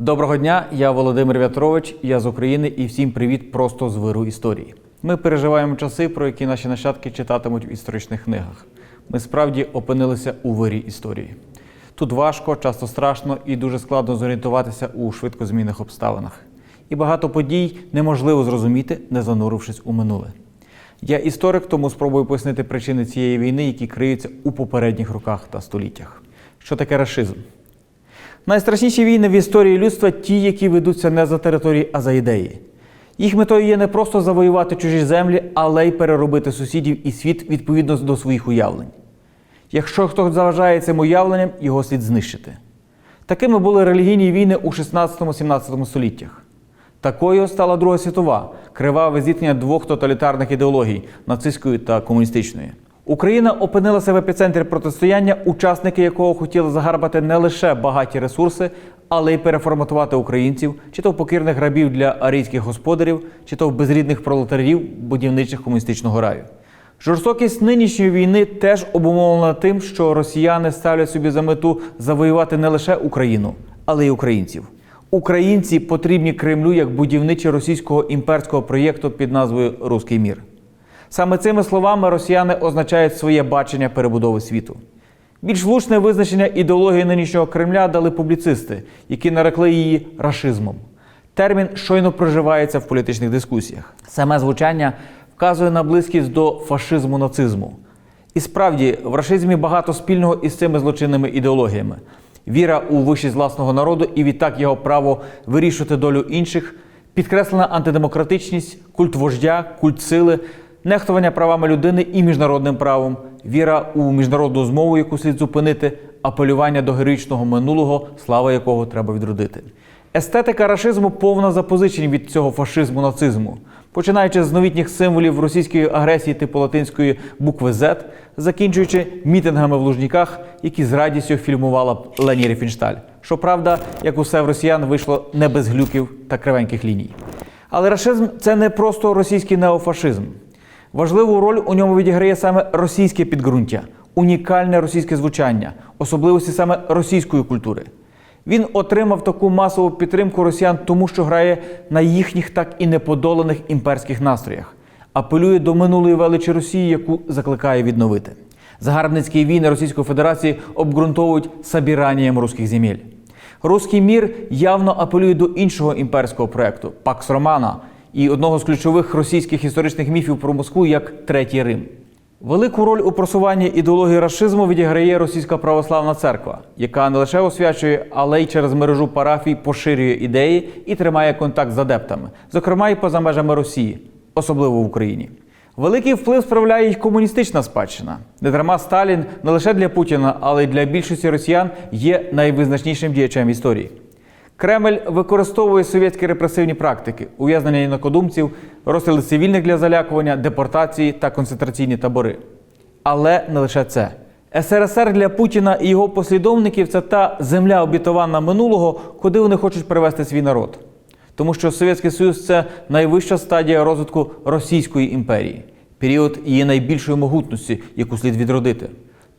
Доброго дня, я Володимир В'ятрович, я з України і всім привіт просто з виру історії. Ми переживаємо часи, про які наші нащадки читатимуть в історичних книгах. Ми справді опинилися у вирі історії. Тут важко, часто страшно і дуже складно зорієнтуватися у швидкозмінних обставинах. І багато подій неможливо зрозуміти, не занурившись у минуле. Я історик, тому спробую пояснити причини цієї війни, які криються у попередніх роках та століттях. Що таке рашизм? Найстрашніші війни в історії людства ті, які ведуться не за території, а за ідеї. Їх метою є не просто завоювати чужі землі, але й переробити сусідів і світ відповідно до своїх уявлень. Якщо хтось заважає цим уявленням, його слід знищити. Такими були релігійні війни у 16-17 століттях. Такою стала Друга світова криваве зіткнення двох тоталітарних ідеологій нацистської та комуністичної. Україна опинилася в епіцентрі протистояння, учасники якого хотіли загарбати не лише багаті ресурси, але й переформатувати українців, чи то в покірних рабів для арійських господарів, чи то в безрідних пролетарів будівничих комуністичного раю. Жорстокість нинішньої війни теж обумовлена тим, що росіяни ставлять собі за мету завоювати не лише Україну, але й українців. Українці потрібні Кремлю як будівничі російського імперського проєкту під назвою Руський мір. Саме цими словами росіяни означають своє бачення перебудови світу. Більш влучне визначення ідеології нинішнього Кремля дали публіцисти, які нарекли її рашизмом. Термін щойно проживається в політичних дискусіях. Саме звучання вказує на близькість до фашизму нацизму. І справді, в рашизмі багато спільного із цими злочинними ідеологіями. Віра у вищість власного народу і відтак його право вирішувати долю інших, підкреслена антидемократичність, культ вождя, культ сили, нехтування правами людини і міжнародним правом, віра у міжнародну змову, яку слід зупинити, апелювання до героїчного минулого, слава якого треба відродити. Естетика рашизму повна запозичень від цього фашизму нацизму, починаючи з новітніх символів російської агресії типу латинської букви Z, закінчуючи мітингами в Лужніках, які з радістю фільмувала Лені Ріфіншталь. Щоправда, як усе в росіян вийшло не без глюків та кривеньких ліній. Але рашизм це не просто російський неофашизм. Важливу роль у ньому відіграє саме російське підґрунтя, унікальне російське звучання, особливості саме російської культури. Він отримав таку масову підтримку росіян, тому що грає на їхніх так і неподоланих імперських настроях, апелює до минулої величі Росії, яку закликає відновити. Загарбницькі війни Російської Федерації обґрунтовують собіранням руських земель. Руський мір явно апелює до іншого імперського проекту Пакс Романа і одного з ключових російських історичних міфів про Москву як Третій Рим. Велику роль у просуванні ідеології рашизму відіграє Російська православна церква, яка не лише освячує, але й через мережу парафій поширює ідеї і тримає контакт з адептами, зокрема і поза межами Росії, особливо в Україні. Великий вплив справляє й комуністична спадщина. Недарма Сталін не лише для Путіна, але й для більшості росіян є найвизначнішим діячем історії. Кремль використовує совєтські репресивні практики, ув'язнення інакодумців, розстріли цивільних для залякування, депортації та концентраційні табори. Але не лише це. СРСР для Путіна і його послідовників це та земля обітована минулого, куди вони хочуть привести свій народ. Тому що Совєтський Союз це найвища стадія розвитку Російської імперії, період її найбільшої могутності, яку слід відродити.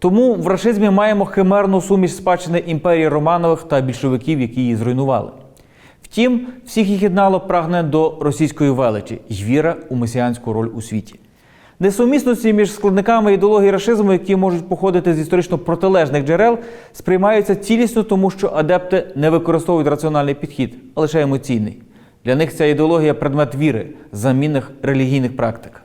Тому в рашизмі маємо химерну суміш спадщини імперії Романових та більшовиків, які її зруйнували. Втім, всіх їх єднало прагне до російської величі й віра у месіанську роль у світі. Несумісності між складниками ідеології рашизму, які можуть походити з історично протилежних джерел, сприймаються цілісно, тому що адепти не використовують раціональний підхід, а лише емоційний. Для них ця ідеологія предмет віри, замінних релігійних практик.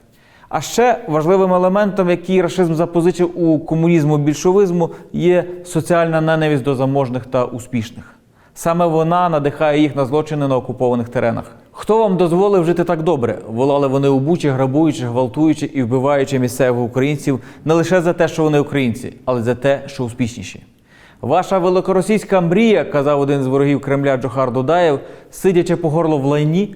А ще важливим елементом, який рашизм запозичив у комунізму більшовизму, є соціальна ненависть до заможних та успішних. Саме вона надихає їх на злочини на окупованих теренах. Хто вам дозволив жити так добре? Волали вони у бучі, грабуючи, гвалтуючи і вбиваючи місцевих українців не лише за те, що вони українці, але й за те, що успішніші. Ваша великоросійська мрія, казав один з ворогів Кремля Джохар Дудаєв, сидячи по горло в лайні,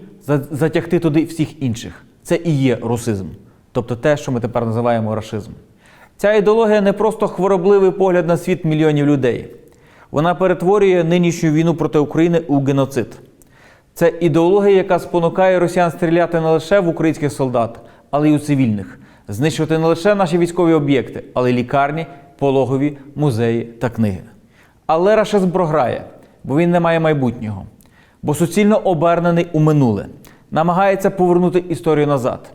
затягти туди всіх інших. Це і є русизм, тобто те, що ми тепер називаємо рашизм. Ця ідеологія не просто хворобливий погляд на світ мільйонів людей. Вона перетворює нинішню війну проти України у геноцид. Це ідеологія, яка спонукає росіян стріляти не лише в українських солдат, але й у цивільних, знищувати не лише наші військові об'єкти, але й лікарні, пологові, музеї та книги. Але рашизм програє, бо він не має майбутнього. бо суцільно обернений у минуле, намагається повернути історію назад.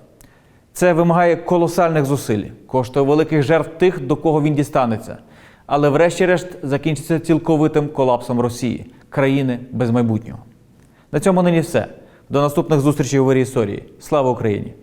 Це вимагає колосальних зусиль, коштує великих жертв тих, до кого він дістанеться. Але врешті-решт закінчиться цілковитим колапсом Росії, країни без майбутнього. На цьому нині все. До наступних зустрічей у вирі історії. Слава Україні!